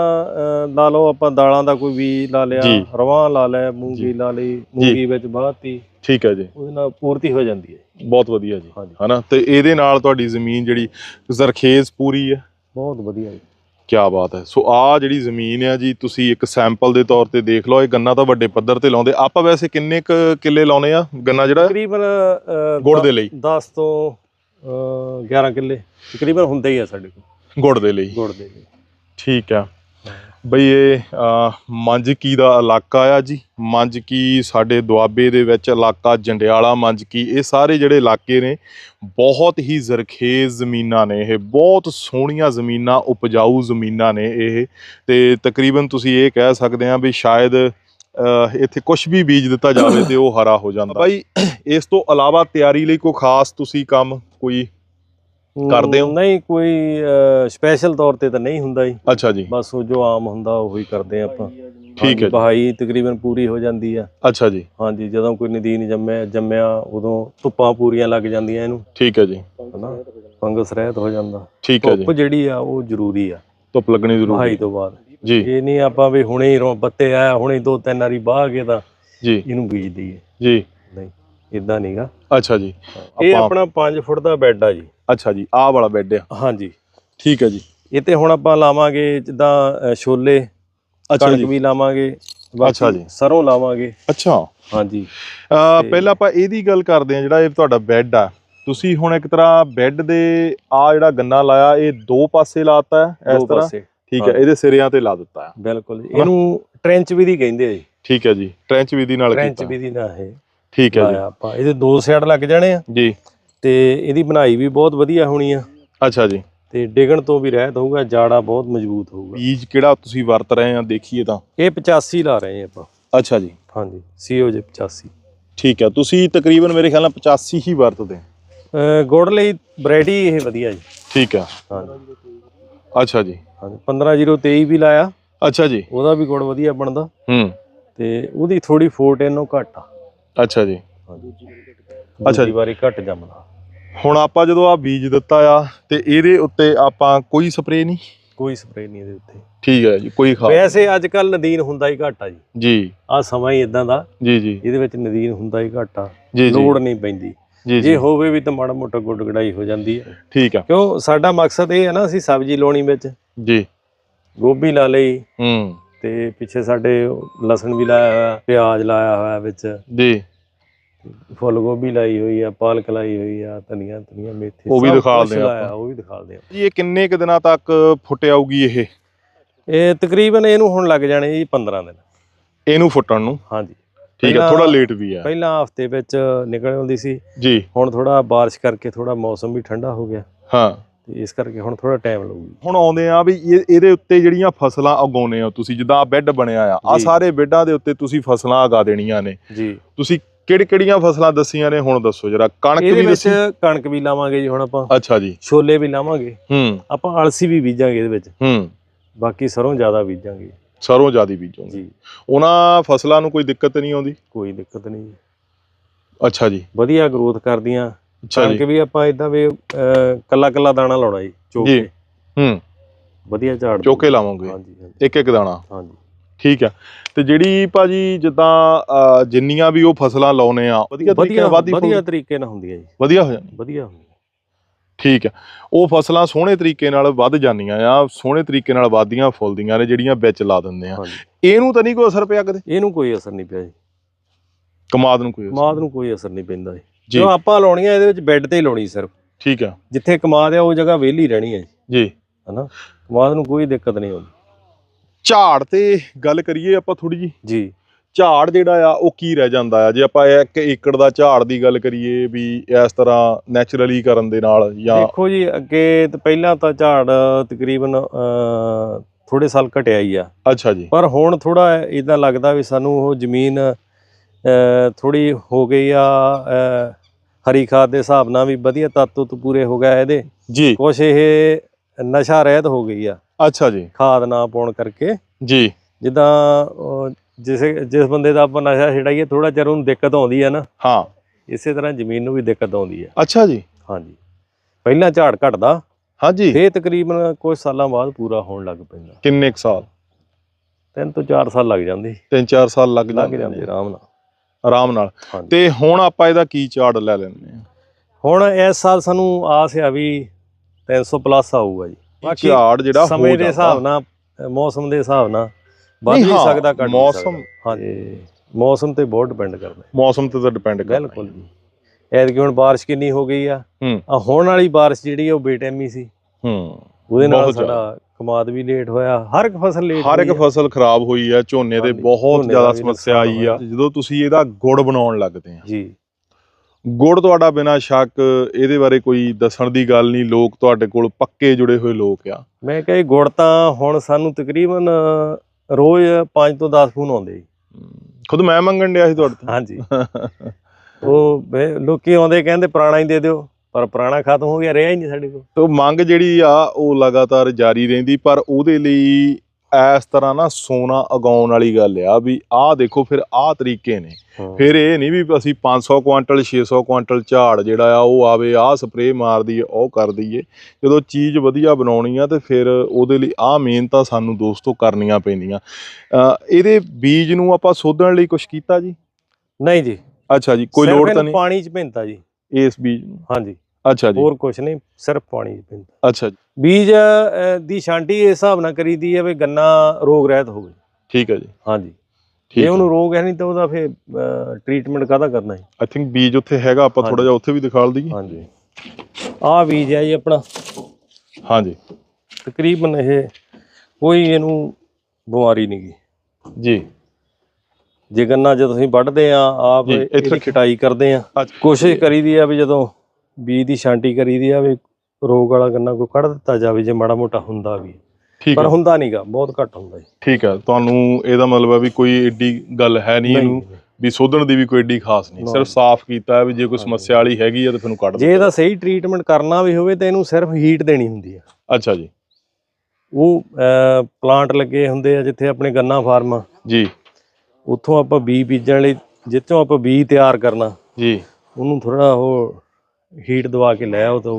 ਲਾ ਲਓ ਆਪਾਂ ਦਾਲਾਂ ਦਾ ਕੋਈ ਵੀ ਲਾ ਲਿਆ। ਰਵਾਂ ਲਾ ਲਿਆ ਮੂੰਗੀ ਲਾ ਲਈ ਮੂੰਗੀ ਵਿੱਚ ਬਾਤੀ। ਠੀਕ ਆ ਜੀ। ਉਹਦੇ ਨਾਲ ਪੂਰਤੀ ਹੋ ਜਾਂਦੀ ਹੈ ਬਹੁਤ ਵਧੀਆ ਜੀ ਹਾਂਜੀ। ਹਨਾ? ਤੇ ਇਹਦੇ ਨਾਲ ਤੁਹਾਡੀ ਜ਼ਮੀਨ ਜਿਹੜੀ ਜ਼ਰਖੇਜ਼ ਪੂਰੀ ਹੈ? ਬਹੁਤ ਵਧੀਆ ਜੀ। ਕੀ ਬਾਤ ਹੈ। ਸੋ ਆ ਜਿਹੜੀ ਜ਼ਮੀਨ ਆ ਜੀ ਤੁਸੀਂ ਇੱਕ ਸੈਂਪਲ ਦੇ ਤੌਰ ਤੇ ਦੇਖ ਲਓ ਇਹ ਗੰਨਾ ਤਾਂ ਵੱਡੇ ਪੱਧਰ ਤੇ ਲਾਉਂਦੇ। ਆਪਾਂ ਵੈਸੇ ਕਿੰਨੇ ਕੁ ਕਿੱਲੇ ਲਾਉਨੇ ਆ ਗੰਨਾ ਜਿਹੜਾ? ਤਕਰੀਬਨ ਅਹ, ਗੁੜ ਦੇ ਲਈ। 10 ਤੋਂ ਅਹ 11 ਕਿੱਲੇ। ਤਕਰੀਬਨ ਹੁੰਦੇ ਹੀ ਆ ਸਾਡੇ ਕੋਲ। ਗੁੜ ਦੇ ਲਈ। ਗੁੜ ਦੇ ਜੀ ਠੀਕ ਆ। ਬਈ ਇਹ ਮੰਜਕੀ ਦਾ ਇਲਾਕਾ ਆ ਜੀ। ਮੰਜਕੀ ਸਾਡੇ ਦੁਆਬੇ ਦੇ ਵਿੱਚ ਇਲਾਕਾ, ਜੰਡਿਆਲਾ ਮੰਜਕੀ, ਇਹ ਸਾਰੇ ਜਿਹੜੇ ਇਲਾਕੇ ਨੇ, ਬਹੁਤ ਹੀ ਜ਼ਰਖੇਜ਼ ਜ਼ਮੀਨਾਂ ਨੇ ਇਹ। ਬਹੁਤ ਸੋਹਣੀਆਂ ਜ਼ਮੀਨਾਂ, ਉਪਜਾਊ ਜ਼ਮੀਨਾਂ ਨੇ ਇਹ। ਤੇ ਤਕਰੀਬਨ ਤੁਸੀਂ ਇਹ ਕਹਿ ਸਕਦੇ ਆ ਵੀ ਸ਼ਾਇਦ ਇੱਥੇ ਕੁਝ ਵੀ ਬੀਜ ਦਿੱਤਾ ਜਾਵੇ ਤੇ ਉਹ ਹਰਾ ਹੋ ਜਾਂਦਾ। ਬਾਈ, ਇਸ ਤੋਂ ਇਲਾਵਾ ਤਿਆਰੀ ਲਈ ਕੋਈ ਖਾਸ ਤੁਸੀਂ ਕੰਮ, ਕੋਈ ਕਰਦੇ ਹੋ? ਨਹੀਂ ਕੋਈ ਸਪੈਸ਼ਲ ਤੌਰ ਤੇ ਤਾਂ ਨਹੀਂ ਹੁੰਦਾ ਜੀ। ਅੱਛਾ ਜੀ। ਬਸ ਉਹ ਜੋ ਆਮ ਹੁੰਦਾ ਉਹੀ ਕਰਦੇ ਆ ਆਪਾਂ। ਠੀਕ ਹੈ। ਬਹਾਈ ਤਕਰੀਬਨ ਪੂਰੀ ਹੋ ਜਾਂਦੀ ਆ। ਅੱਛਾ ਜੀ। ਹਾਂਜੀ ਜਦੋਂ ਕੋਈ ਨਦੀਨ ਜੰਮਿਆ ਜੰਮਿਆ ਉਦੋਂ ਧੁੱਪਾਂ ਪੂਰੀਆਂ ਲੱਗ ਜਾਂਦੀਆਂ ਇਹਨੂੰ। ਠੀਕ ਹੈ ਜੀ। ਹਨਾ? ਫੰਗਸ ਰਹਿਤ ਹੋ ਜਾਂਦਾ। ਠੀਕ ਹੈ ਜੀ। ਧੁੱਪ ਜਿਹੜੀ ਆ ਉਹ ਜ਼ਰੂਰੀ ਆ। ਧੁੱਪ ਲੱਗਣੀ ਜ਼ਰੂਰੀ। ਬਹਾਈ ਤੋਂ ਬਾਅਦ। ਜੀ। ਇਹ ਨਹੀਂ ਆਪਾਂ ਵੀ ਹੁਣੇ ਹੀ ਰੋ- ਬੱਤੇ ਆਇਆ ਹੁਣੇ ਦੋ ਤਿੰਨ ਵਾਰੀ ਬਾਹ ਕੇ ਤਾਂ ਜੀ। ਇਹਨੂੰ ਬੀਜ ਦਈਏ। ਜੀ। ਨਹੀਂ ਇਦਾਂ ਨਹੀਂਗਾ ਅੱਛਾ ਜੀ। ਇਹ ਆਪਾਂ- ਆਪਣਾ 5 ਫੁੱਟ ਦਾ ਬੈੱਡ ਆ ਜੀ। ਅੱਛਾ ਜੀ ਆਹ ਵਾਲਾ ਬੈੱਡ ਆ। ਹਾਂਜੀ। ਠੀਕ ਹੈ ਜੀ। ਇਹ ਤੇ ਹੁਣ ਆਪਾਂ ਲਾਵਾਂਗੇ ਜਿੱਦਾਂ ਛੋਲੇ ਅੱਛਾ ਕਣਕ ਜੀ ਵੀ ਲਾਵਾਂਗੇ ਅੱਛਾ ਜੀ। ਸਰੋਂ ਲਾਵਾਂਗੇ। ਅੱਛਾ। ਹਾਂਜੀ। ਪਹਿਲਾਂ ਆਪਾਂ ਇਹਦੀ ਗੱਲ ਕਰਦੇ ਆ ਜਿਹੜਾ ਇਹ ਤੁਹਾਡਾ ਬੈੱਡ ਆ। ਤੁਸੀਂ ਹੁਣ ਇੱਕ ਤਰ੍ਹਾਂ ਬੈੱਡ ਦੇ ਆ ਜਿਹੜਾ ਗੰਨਾ ਲਾਇਆ ਇਹ ਦੋ ਪਾਸੇ ਲਾਤਾ ਹੈ ਇਸ ਤਰ੍ਹਾਂ? ਠੀਕ ਹੈ। ਇਹਦੇ ਸਿਰਿਆਂ ਤੇ ਲਾ ਦਿੱਤਾ ਹੈ। ਬਿਲਕੁਲ ਜੀ। ਇਹਨੂੰ ਟ੍ਰੈਂਚ ਵਿਧੀ ਕਹਿੰਦੇ ਆ ਜੀ। ਠੀਕ ਹੈ ਜੀ ਟ੍ਰੈਂਚ ਵਿਧੀ ਨਾਲ ਟ੍ਰੈਂਚ ਕੀਤਾ। ਵਿਧੀ ਨਾਲ ਇਹ ਠੀਕ ਹੈ ਲਾਇਆ ਆਪਾਂ। ਇਹਦੇ ਦੋ ਸਾਈਡ ਲੱਗ ਜਾਣੇ ਆ। ਜੀ ਜੀ। ਤੇ ਇਹਦੀ ਬਣਾਈ ਵੀ ਬਹੁਤ ਵਧੀਆ ਹੋਣੀ ਆ। ਅੱਛਾ ਜੀ। ਤੇ ਡਿਗਣ ਤੋਂ ਵੀ ਰਹਿਤ ਹੋਊਗਾ ਜਾੜਾ ਬਹੁਤ ਮਜ਼ਬੂਤ ਹੋਊਗਾ। ਬੀਜ ਕਿਹੜਾ ਤੁਸੀਂ ਵਰਤ ਰਹੇ ਆ ਦੇਖੀਏ ਤਾਂ? ਇਹ 85 ਲਾ ਰਹੇ ਆ ਆਪਾਂ। ਅੱਛਾ ਜੀ। ਹਾਂਜੀ ਸੀਓ ਜੇ 85 ਠੀਕ ਹੈ ਤੁਸੀਂ ਤਕਰੀਬਨ ਮੇਰੇ ਖਿਆਲ ਨਾਲ 85 ਹੀ ਵਰਤਦੇ। ਗੁੜ ਲਈ ਵੈਰਾਈਟੀ ਇਹ ਵਧੀਆ ਜੀ। ਠੀਕ ਹੈ ਹਾਂਜੀ। ਅੱਛਾ ਜੀ। ਹਾਂਜੀ 15023 ਵੀ ਲਾਇਆ। ਅੱਛਾ ਜੀ। ਉਹਦਾ ਵੀ ਗੁੜ ਵਧੀਆ ਬਣਦਾ। ਹੂੰ। ਤੇ ਉਹਦੀ ਥੋੜੀ ਫੋਟ ਇਹਨੂੰ ਘੱਟ ਆ। ਅੱਛਾ ਜੀ। ਅੱਛਾ ਅੱਛਾ ਜੀ। ਜੀ। ਵਾਰੀ ਘੱਟ ਜੰਮਦਾ। ਹੁਣ ਆਪਾਂ ਜਦੋਂ ਆ ਬੀਜ ਦਿੱਤਾ ਆ ਤੇ ਇਹਦੇ ਉੱਤੇ ਆਪਾਂ ਕੋਈ ਸਪਰੇਅ ਨਹੀਂ? ਕੋਈ ਸਪਰੇਅ ਨਹੀਂ ਇਹਦੇ ਉੱਤੇ। ਠੀਕ ਹੈ ਜੀ ਕੋਈ ਖਾਦ ਵੈਸੇ ਅੱਜ ਕੱਲ ਨਦੀਨ ਹੁੰਦਾ ਹੀ ਘੱਟ ਜੀ। ਜੀ। ਆ ਸਮਾਂ ਹੀ ਇਦਾਂ ਦਾ ਜੀ ਜੀ। ਇਹਦੇ ਵਿੱਚ ਨਦੀਨ ਹੁੰਦਾ ਹੀ ਘੱਟ ਲੋੜ ਨਹੀਂ ਪੈਂਦੀ। ਜੀ ਹੋਵੇ ਵੀ ਤਾਂ ਮਾੜਾ ਮੋਟਾ ਗੁੱਡ ਗੜਾਈ ਹੋ ਜਾਂਦੀ ਹੈ ਠੀਕ ਆ। ਕਿਉਂ ਸਾਡਾ ਮਕਸਦ ਇਹ ਹੈ ਨਾ ਅਸੀਂ ਸਬਜ਼ੀ ਲਾਉਣੀ ਵਿੱਚ। ਜੀ। ਗੋਭੀ ਲਾ ਲਈ। ਹੂੰ। ਤੇ ਪਿੱਛੇ ਸਾਡੇ ਲਸਣ ਵੀ ਲਾਇਆ ਹੋਇਆ ਪਿਆਜ਼ ਲਾਇਆ ਹੋਇਆ ਵਿੱਚ। ਜੀ। ਫੁੱਲ ਗੋਭੀ ਲਾਈ ਹੋਈ ਆ ਪਾਲਕ ਲਾਈ ਹੋਈ ਆ ਧਨੀਆ ਧਨੀਆ ਮੇਥੇ ਉਹ ਵੀ ਸਭ ਦਿਖਾ ਕੁਛ ਲਾਇਆ, ਆਪਾਂ। ਉਹ ਵੀ ਦਿਖਾਲਦੇ ਆ ਜੀ ਇਹ ਕਿੰਨੇ ਕੁ ਦਿਨਾਂ ਤੱਕ ਫੁੱਟ ਆਊਗੀ ਇਹ? ਇਹ ਤਕਰੀਬਨ ਇਹਨੂੰ ਹੁਣ ਲੱਗ ਜਾਣੇ ਜੀ 15 ਦਿਨ। ਇਹਨੂੰ ਫੁੱਟਣ ਨੂੰ? ਹਾਂਜੀ। ਠੀਕ ਹੈ ਪਹਿਲਾਂ- ਥੋੜਾ ਲੇਟ ਵੀ ਆ। ਪਹਿਲਾਂ ਹਫ਼ਤੇ ਵਿੱਚ ਨਿਕਲ ਆਉਂਦੀ ਸੀ। ਜੀ। ਹੁਣ ਥੋੜਾ ਬਾਰਿਸ਼ ਕਰਕੇ ਥੋੜਾ ਮੌਸਮ ਵੀ ਠੰਡਾ ਹੋ ਗਿਆ। ਹਾਂ। ਤੇ ਇਸ ਕਰਕੇ ਹੁਣ ਥੋੜਾ ਟਾਈਮ ਲੱਗੂਗੀ ਹੁਣ ਆਉਂਦੇ ਆ ਵੀ ਇਹ- ਇਹਦੇ ਉੱਤੇ ਜਿਹੜੀਆਂ ਫਸਲਾਂ ਉਗਾਉਨੇ ਆ ਤੁਸੀਂ ਜਿੱਦਾਂ ਆ ਬੈੱਡ ਬਣਿਆ ਆ ਆ ਜੀ। ਸਾਰੇ ਬੈੱਡਾਂ ਦੇ ਉੱਤੇ ਤੁਸੀਂ ਫਸਲਾਂ ਉਗਾ ਦੇਣੀਆਂ ਨੇ। ਜੀ। ਤੁਸੀਂ ਕਿਹੜੀ ਕਿਹੜੀਆਂ ਫਸਲਾਂ ਦੱਸੀਆਂ ਨੇ ਹੁਣ ਦੱਸੋ ਜਰਾ ਕਣਕ ਇਹਦੇ ਵੀ ਵਿੱਚ ਦੱਸੀ? ਕਣਕ ਵੀ ਲਾਵਾਂਗੇ ਜੀ ਹੁਣ ਆਪਾਂ। ਅੱਛਾ ਜੀ। ਛੋਲੇ ਵੀ ਲਾਵਾਂਗੇ। ਹੂੰ। ਆਪਾਂ ਅਲਸੀ ਵੀ ਬੀਜਾਂਗੇ ਇਹਦੇ ਵਿੱਚ। ਹੂੰ। ਬਾਕੀ ਸਰੋਂ ਜ਼ਿਆਦਾ ਬੀਜਾਂਗੇ। ਸਰੋਂ ਜਿਆਦੀ ਬੀਜੋਗੇ। ਜੀ। ਉਹਨਾਂ ਫਸਲਾਂ ਨੂੰ ਕੋਈ ਦਿੱਕਤ ਨਹੀਂ ਆਉਂਦੀ? ਕੋਈ ਦਿੱਕਤ ਨਹੀਂ ਜੀ। ਅੱਛਾ ਜੀ। ਵਧੀਆ ਗਰੋਥ ਕਰਦੀਆਂ। ਅੱਛਾ ਕਣਕ ਜੀ। ਵੀ ਆਪਾਂ ਇਦਾਂ ਵੀ ਕੱਲਾ ਕੱਲਾ ਦਾਣਾ ਲਾਉਣਾ ਜੀ ਚੋਕ। ਜੀ। ਹੂੰ। ਵਧੀਆ ਝਾੜ ਚੋਕੇ ਲਾਵੋਗੇ। ਹਾਂਜੀ ਹਾਂਜੀ। ਇੱਕ ਇੱਕ ਦਾਣਾ। ਹਾਂਜੀ। ਠੀਕ ਆ ਤੇ ਜਿਹੜੀ ਭਾਜੀ ਜਿੱਦਾਂ ਜਿੰਨੀਆਂ ਵੀ ਉਹ ਫਸਲਾਂ ਲਾਉਨੇ ਆ ਵਧੀਆ ਤਰੀਕੇ ਵਧੀਆ ਨਾਲ ਵਾਧੀ ਵਧੀਆ ਤਰੀਕੇ ਨਾਲ ਹੁੰਦੀ ਹੈ ਜੀ। ਵਧੀਆ ਹੋ ਜਾਂਦੀ ਵਧੀਆ ਹੁੰਦੀ ਹੈ। ਠੀਕ ਆ ਉਹ ਫਸਲਾਂ ਸੋਹਣੇ ਤਰੀਕੇ ਨਾਲ ਵੱਧ ਜਾਂਦੀਆਂ ਆ ਸੋਹਣੇ ਤਰੀਕੇ ਨਾਲ ਵਾਧੀਆਂ ਫੁੱਲਦੀਆਂ ਨੇ ਜਿਹੜੀਆਂ ਵਿੱਚ ਲਾ ਦਿੰਦੇ ਆ। ਇਹਨੂੰ ਤਾਂ ਨਹੀਂ ਕੋਈ ਅਸਰ ਪਿਆ ਕਦੇ? ਇਹਨੂੰ ਕੋਈ ਅਸਰ ਨਹੀਂ ਪਿਆ ਜੀ। ਕਮਾਦ ਨੂੰ ਕੋਈ ਕਮਾਦ ਨੂੰ ਕੋਈ ਅਸਰ ਨਹੀਂ ਪੈਂਦਾ ਜੀ। ਜੀ। ਆਪਾਂ ਲਾਉਣੀਆਂ ਇਹਦੇ ਵਿੱਚ ਬੈੱਡ ਤੇ ਹੀ ਲਾਉਣੀ ਸਿਰਫ। ਠੀਕ ਆ ਜਿੱਥੇ ਕਮਾਦ ਆ ਉਹ ਜਗ੍ਹਾ ਵਿਹਲੀ ਰਹਿਣੀ ਹੈ ਜੀ। ਜੀ। ਹਨਾ? ਕਮਾਦ ਨੂੰ ਕੋਈ ਦਿੱਕਤ ਨਹੀਂ ਆਉਂਦੀ। ਝਾੜ ਤੇ ਗੱਲ ਕਰੀਏ ਆਪਾਂ ਥੋੜੀ ਜੀ ਜੀ। ਝਾੜ ਜਿਹੜਾ ਆ ਉਹ ਕੀ ਰਹਿ ਜਾਂਦਾ ਆ? ਜੇ ਆਪਾਂ ਇੱਕ ਏਕੜ ਦਾ ਝਾੜ ਦੀ ਗੱਲ ਕਰੀਏ ਵੀ ਇਸ ਤਰ੍ਹਾਂ ਨੈਚੁਰਲੀ ਕਰਨ ਦੇ ਨਾਲ ਜਾਂ ਦੇਖੋ ਜੀ ਅੱਗੇ ਤਾਂ ਪਹਿਲਾਂ ਤਾਂ ਝਾੜ ਤਕਰੀਬਨ ਥੋੜੇ ਸਾਲ ਘਟਿਆ ਹੀ ਆ। ਅੱਛਾ ਜੀ। ਪਰ ਹੁਣ ਥੋੜਾ ਇਦਾਂ ਲੱਗਦਾ ਵੀ ਸਾਨੂੰ ਉਹ ਜ਼ਮੀਨ ਥੋੜੀ ਹੋ ਗਈ ਆ ਹਰੀ ਖਾਦ ਦੇ ਹਿਸਾਬ ਨਾਲ ਵੀ ਵਧੀਆ ਤੱਤ ਤੁੱਤ ਪੂਰੇ ਹੋ ਗਿਆ ਇਹਦੇ। ਜੀ। ਕੁਛ ਇਹ ਨਸ਼ਾ ਰਹਿਤ ਹੋ ਗਈ ਆ। ਅੱਛਾ ਜੀ। ਖਾਦ ਨਾ ਪਾਉਣ ਕਰਕੇ। ਜੀ। ਜਿੱਦਾਂ ਜਿਸ ਜਿਸ ਬੰਦੇ ਦਾ ਆਪਾਂ ਨਸ਼ਾ ਛਡਾਈਏ ਥੋੜਾ ਚਿਰ ਉਹਨੂੰ ਦਿੱਕਤ ਆਉਂਦੀ ਆ ਨਾ। ਹਾਂ। ਇਸੇ ਤਰ੍ਹਾਂ ਜ਼ਮੀਨ ਨੂੰ ਵੀ ਦਿੱਕਤ ਆਉਂਦੀ ਆ ਅੱਛਾ ਜੀ। ਹਾਂਜੀ। ਪਹਿਲਾਂ ਝਾੜ ਘਟਦਾ। ਹਾਂਜੀ। ਫੇਰ ਤਕਰੀਬਨ ਕੁਝ ਸਾਲਾਂ ਬਾਅਦ ਪੂਰਾ ਹੋਣ ਲੱਗ ਪੈਂਦਾ। ਕਿੰਨੇ ਕੁ ਸਾਲ? ਤਿੰਨ ਤੋਂ ਚਾਰ ਸਾਲ ਲੱਗ ਜਾਂਦੇ। 3-4 ਸਾਲ ਲੱਗ ਜਾਂਦੇ ਆਰਾਮ ਨਾਲ। ਆਰਾਮ ਨਾਲ। ਤੇ ਹੁਣ ਆਪਾਂ ਇਹਦਾ ਕੀ ਝਾੜ ਲੈ ਲੈਂਦੇ ਆ ਹੁਣ ਇਸ ਸਾਲ ਸਾਨੂੰ ਆਸ ਆ ਵੀ 300 ਪਲੱਸ ਆਊਗਾ ਜੀ। ਬਾਕੀ ਝਾੜ ਜਿਹੜਾ ਹੋ ਸਮੇਂ ਦੇ। ਹਿਸਾਬ ਨਾਲ ਮੌਸਮ ਦੇ ਹਿਸਾਬ ਨਾਲ ਵੱਧ ਵੀ ਸਕਦਾ ਘਟ ਮੌਸਮ-। ਹਾਂਜੀ ਮੌਸਮ ਤੇ ਬਹੁਤ ਡਿਪੈਂਡ ਕਰਦਾ। ਮੌਸਮ ਤੇ ਤਾਂ ਡਿਪੈਂਡ ਕਰਦਾ। ਬਿਲਕੁਲ ਜੀ। ਐਤਕੀ ਹੁਣ ਬਾਰਿਸ਼ ਕਿੰਨੀ ਹੋ ਗਈ ਆ। ਆ ਹੋਣ ਵਾਲੀ ਬਾਰਿਸ਼ ਜਿਹੜੀ ਉਹ ਬੇਟੈਮੀ ਸੀ। ਹੂੰ ਉਹਦੇ ਨਾਲ ਸਾਡਾ ਕਮਾਦ ਵੀ ਲੇਟ ਹੋਇਆ। ਹਰ ਇੱਕ ਫਸਲ ਲੇਟ ਹਰ ਇੱਕ। ਫਸਲ ਖਰਾਬ ਹੋਈ ਆ ਝੋਨੇ ਹਾਂਜੀ, ਬਹੁਤ ਜ਼ਿਆਦਾ ਦਾ ਸਮੱਸਿਆ ਆਈ ਆ। ਜਦੋਂ ਤੁਸੀਂ ਇਹਦਾ ਗੁੜ ਬਣਾਉਣ ਲੱਗਦੇ ਆ ਜੀ। ਗੁੜ ਤੁਹਾਡਾ ਬਿਨਾਂ ਸ਼ੱਕ ਇਹਦੇ ਬਾਰੇ ਕੋਈ ਦੱਸਣ ਦੀ ਗੱਲ ਨਹੀਂ ਲੋਕ ਤੁਹਾਡੇ ਕੋਲ ਪੱਕੇ ਜੁੜੇ ਹੋਏ ਲੋਕ ਆ। ਮੈਂ ਕਿਹਾ ਜੀ ਗੁੜ ਤਾਂ ਹੁਣ ਸਾਨੂੰ ਤਕਰੀਬਨ ਰੋਜ਼ 5 ਤੋਂ 10 ਫੋਨ ਆਉਂਦੇ ਜੀ। ਖੁਦ ਮੈਂ ਮੰਗਣ ਡਿਆ ਸੀ ਤੁਹਾਡੇ ਹਾਂਜੀ। ਉਹ ਲੋਕੀ ਆਉਂਦੇ ਕਹਿੰਦੇ ਪੁਰਾਣਾ ਹੀ ਦੇ ਦਿਓ ਪਰ ਪੁਰਾਣਾ ਖਤਮ ਹੋ ਗਿਆ ਰਿਹਾ ਹੀ ਨਹੀਂ ਸਾਡੇ ਕੋਲ। ਤੋਂ ਮੰਗ ਜਿਹੜੀ ਆ ਉਹ ਲਗਾਤਾਰ ਜਾਰੀ ਰਹਿੰਦੀ ਪਰ ਉਹਦੇ ਲਈ ਇਸ ਤਰ੍ਹਾਂ ਨਾ ਸੋਨਾ ਉਗਾਉਣ ਵਾਲੀ ਗੱਲ ਆ ਵੀ ਆਹ ਦੇਖੋ ਫਿਰ ਆਹ ਤਰੀਕੇ ਨੇ। ਫਿਰ ਇਹ ਨਹੀਂ ਵੀ ਅਸੀਂ 500 ਕੁਆਂਟਲ 600 ਕੁਆਂਟਲ ਝਾੜ ਜਿਹੜਾ ਆ ਉਹ ਆਵੇ ਆਹ ਸਪਰੇਅ ਮਾਰ ਦਈਏ ਉਹ ਕਰ ਦਈਏ। ਜਦੋਂ ਚੀਜ਼ ਵਧੀਆ ਬਣਾਉਣੀ ਆ ਤੇ ਫਿਰ ਉਹਦੇ ਲਈ ਆਹ ਮਿਹਨਤਾਂ ਸਾਨੂੰ ਦੋਸਤੋ ਕਰਨੀਆਂ ਪੈਂਦੀਆਂ। ਇਹਦੇ ਬੀਜ ਨੂੰ ਆਪਾਂ ਸੋਧਣ ਲਈ ਕੁਝ ਕੀਤਾ ਜੀ? ਨਹੀਂ ਜੀ। ਅੱਛਾ ਜੀ ਕੋਈ ਲੋੜ ਤਾਂ ਨਹੀਂ? ਪਾਣੀ ਚ ਭਿੰਤਾ ਜੀ। ਇਸ ਬੀਜ ਨੂੰ? ਹਾਂਜੀ। ਅੱਛਾ ਜੀ। ਹੋਰ ਕੁਝ ਨਹੀਂ ਸਿਰਫ ਪਾਣੀ ਭਿੰਤਾ ਅੱਛਾ ਜੀ। ਬੀਜ ਅਹ, ਦੀ ਛਾਂਟੀ ਇਸ ਹਿਸਾਬ ਨਾਲ ਕਰੀਦੀ ਹੈ ਵੀ ਗੰਨਾ ਰੋਗ ਰਹਿਤ ਹੋਵੇ। ਠੀਕ ਹੈ ਜੀ। ਹਾਂਜੀ। ਠੀਕ ਜੇ ਹੈ। ਉਹਨੂੰ ਰੋਗ ਹੈ ਨਹੀਂ ਤਾਂ ਉਹਦਾ ਫਿਰ ਟ੍ਰੀਟਮੈਂਟ ਕਾਹਦਾ ਕਰਨਾ ਹੈ ਆਈ ਥਿੰਕ ਬੀਜ ਉੱਥੇ ਹੈਗਾ ਆਪਾਂ ਥੋੜਾ। ਜਿਹਾ ਉੱਥੇ ਵੀ ਦਿਖਾ ਦਈਏ ਹਾਂਜੀ। ਆਹ ਬੀਜ ਹੈ ਜੀ ਆਪਣਾ। ਹਾਂਜੀ। ਤਕਰੀਬਨ ਇਹ ਕੋਈ ਇਹਨੂੰ ਬਿਮਾਰੀ ਨਹੀਂ ਗੀ। ਜੀ। ਜੇ ਗੰਨਾ ਜਦੋਂ ਅਸੀਂ ਵੱਢਦੇ ਆ ਆਪ ਜੀ, ਇੱਥੇ ਇਹਦੀ ਕਰਦੇ ਆ ਅੱਛਾ। ਕੋਸ਼ਿਸ਼ ਕਰੀਦੀ ਆ ਵੀ ਜਦੋਂ ਬੀਜ ਦੀ ਛਾਂਟੀ ਕਰੀਦੀ ਆ ਵੀ ਰੋਗ ਵਾਲਾ ਗੰਨਾ ਕੋਈ ਕੱਢ ਦਿੱਤਾ ਜਾਵੇ ਜੇ ਮਾੜਾ ਮੋਟਾ ਹੁੰਦਾ ਵੀ। ਠੀਕ ਪਰ ਹੁੰਦਾ ਨਹੀਂਗਾ ਬਹੁਤ ਘੱਟ ਹੁੰਦਾ ਜੀ। ਠੀਕ ਹੈ ਤੁਹਾਨੂੰ ਇਹਦਾ ਮਤਲਬ ਹੈ ਵੀ ਕੋਈ ਏਡੀ ਗੱਲ ਹੈ ਨਹੀਂ ਇਹਨੂੰ ਵੀ ਸੋਧਣ ਦੀ ਵੀ ਕੋਈ ਏਡੀ ਖਾਸ ਨਹੀਂ। ਸਿਰਫ ਸਾਫ਼ ਕੀਤਾ ਵੀ ਜੇ ਕੋਈ ਸਮੱਸਿਆ ਵਾਲੀ ਹੈਗੀ ਆ ਤਾਂ ਫਿਰ ਨੂੰ ਕੱਢ ਜੇ ਇਹਦਾ ਸਹੀ ਟ੍ਰੀਟਮੈਂਟ ਕਰਨਾ ਵੀ ਹੋਵੇ ਤਾਂ ਇਹਨੂੰ ਸਿਰਫ ਹੀਟ ਦੇਣੀ ਹੁੰਦੀ ਆ। ਅੱਛਾ ਜੀ। ਉਹ ਪਲਾਂਟ ਲੱਗੇ ਹੁੰਦੇ ਆ ਜਿੱਥੇ ਆਪਣੇ ਗੰਨਾ ਫਾਰਮ ਆ। ਜੀ। ਉੱਥੋਂ ਆਪਾਂ ਬੀ ਬੀਜਣ ਲਈ ਜਿੱਥੋਂ ਆਪਾਂ ਬੀ ਤਿਆਰ ਕਰਨਾ ਜੀ। ਉਹਨੂੰ ਥੋੜਾ ਉਹ ਹੀਟ ਦਵਾ ਕੇ ਲੈ ਆਓ ਤਾਂ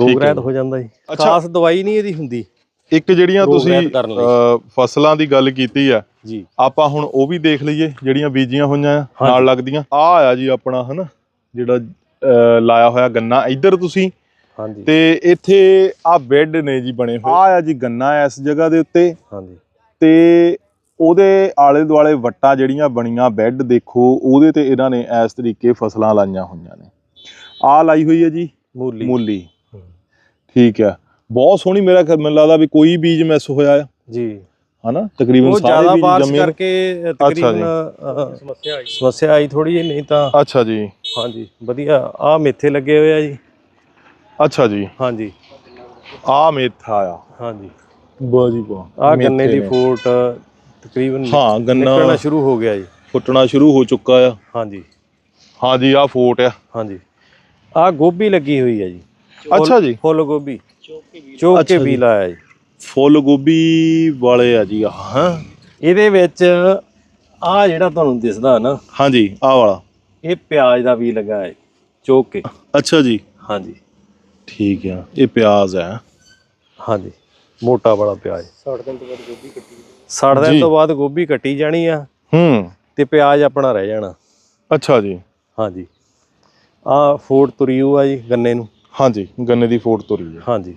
ਰੋਗ ਰਹਿਤ। ਹੋ ਜਾਂਦਾ ਜੀ। ਖਾਸ ਦਵਾਈ ਨਹੀਂ ਇਹਦੀ ਹੁੰਦੀ। ਇੱਕ ਜਿਹੜੀਆਂ ਤੁਸੀਂ ਫਸਲਾਂ ਦੀ ਗੱਲ ਕੀਤੀ ਆ ਜੀ। ਆਪਾਂ ਹੁਣ ਉਹ ਵੀ ਦੇਖ ਲਈਏ ਜਿਹੜੀਆਂ ਬੀਜੀਆਂ ਹੋਈਆਂ। ਨਾਲ ਲੱਗਦੀਆਂ। ਆ ਆ ਜੀ ਆਪਣਾ ਹਨਾ ਜਿਹੜਾ ਲਾਇਆ ਹੋਇਆ ਗੰਨਾ। ਇੱਧਰ ਤੁਸੀਂ ਹਾਂਜੀ। ਤੇ ਇੱਥੇ ਆ ਬੈੱਡ ਨੇ ਜੀ ਬਣੇ ਹੋਏ। ਆ ਆ ਜੀ ਗੰਨਾ ਇਸ ਜਗ੍ਹਾ ਦੇ ਉੱਤੇ। ਹਾਂਜੀ। ਤੇ ਉਹਦੇ ਆਲੇ ਦੁਆਲੇ ਵੱਟਾਂ ਜਿਹੜੀਆਂ ਬਣੀਆਂ ਬੈੱਡ ਦੇਖੋ ਉਹਦੇ ਤੇ ਇਹਨਾਂ ਨੇ ਇਸ ਤਰੀਕੇ ਫਸਲਾਂ ਲਾਈਆਂ ਹੋਈਆਂ ਨੇ। ਆ ਲਾਈ ਹੋਈ ਹੈ ਜੀ ਮੂਲੀ। ਮੂਲੀ। ਹੂੰ। ਠੀਕ ਹੈ। ਬਹੁਤ ਸੋਹਣੀ ਮੇਰਾ ਖਿਆਲ- ਮੈਨੂੰ ਲੱਗਦਾ ਵੀ ਕੋਈ ਬੀਜ ਮਿਸ ਹੋਇਆ ਆ। ਜੀ। ਹਨਾ? ਤਕਰੀਬਨ ਉਹ ਸਾਰੇ ਜ਼ਿਆਦਾ ਬੀਜ ਬਾਰਿਸ਼ ਜੰਮੇ ਕਰਕੇ ਤਕਰੀਬਨ ਸਮੱਸਿਆ ਆਈ। ਸਮੱਸਿਆ ਆਈ ਥੋੜੀ ਜਿਹੀ ਨਹੀਂ ਤਾਂ ਅੱਛਾ ਜੀ। ਹਾਂਜੀ ਵਧੀਆ। ਆ ਮੇਥੇ ਲੱਗੇ ਹੋਏ ਆ ਜੀ। ਅੱਛਾ ਜੀ। ਹਾਂਜੀ। ਆ ਮੇਥਾ ਆ। ਹਾਂਜੀ। ਵਾਹ ਜੀ ਵਾਹ ਆ ਗੰਨੇ ਮੇਥੇ ਦੀ ਨੇ। ਫੋਟ ਤਕਰੀਬਨ ਹਾਂ ਗੰਨਾ ਨਿਕਲਣਾ ਸ਼ੁਰੂ ਹੋ ਗਿਆ ਜੀ। ਫੁੱਟਣਾ ਸ਼ੁਰੂ ਹੋ ਚੁੱਕਾ ਆ। ਹਾਂਜੀ। ਹਾਂ ਜੀ ਆ ਫੋਟ ਆ। ਹਾਂਜੀ। ਆ ਗੋਭੀ ਲੱਗੀ ਹੋਈ ਹੈ ਜੀ। ਅੱਛਾ ਜੀ। ਫੁੱਲ ਗੋਭੀ। ਚੋਕ ਕੇ। ਵੀ ਲਾਇਆ ਜੀ। ਫੁੱਲ ਗੋਭੀ ਵਾਲੇ ਆ ਜੀ ਆ ਹਾਂ ਇਹਦੇ ਵਿੱਚ ਆ ਜਿਹੜਾ ਤੁਹਾਨੂੰ ਦਿਸਦਾ ਨਾ ਹਾਂਜੀ ਆ ਵਾਲਾ। ਇਹ ਪਿਆਜ਼ ਦਾ ਵੀ ਲੱਗਾ ਹੈ ਚੋਕ। ਕੇ ਅੱਛਾ ਜੀ। ਹਾਂਜੀ। ਠੀਕ ਆ ਇਹ ਪਿਆਜ਼ ਹੈ। ਹਾਂਜੀ ਮੋਟਾ ਵਾਲਾ ਪਿਆਜ਼। 60 ਦਿਨ ਤੋਂ ਬਾਅਦ ਗੋਭੀ ਕੱਟੀ 60 ਜੀ। ਦਿਨ ਤੋਂ ਬਾਅਦ ਗੋਭੀ ਕੱਟੀ ਜਾਣੀ ਆ ਹੂੰ। ਤੇ ਪਿਆਜ਼ ਆਪਣਾ ਰਹਿ ਜਾਣਾ। ਅੱਛਾ ਜੀ। ਹਾਂਜੀ। ਆ ਫੋਟ ਤੁਰੀਓ ਆ ਜੀ ਗੰਨੇ ਨੂੰ? ਹਾਂਜੀ ਗੰਨੇ ਦੀ ਫੋਟ ਤੁਰੀ ਹੈ ਹਾਂਜੀ।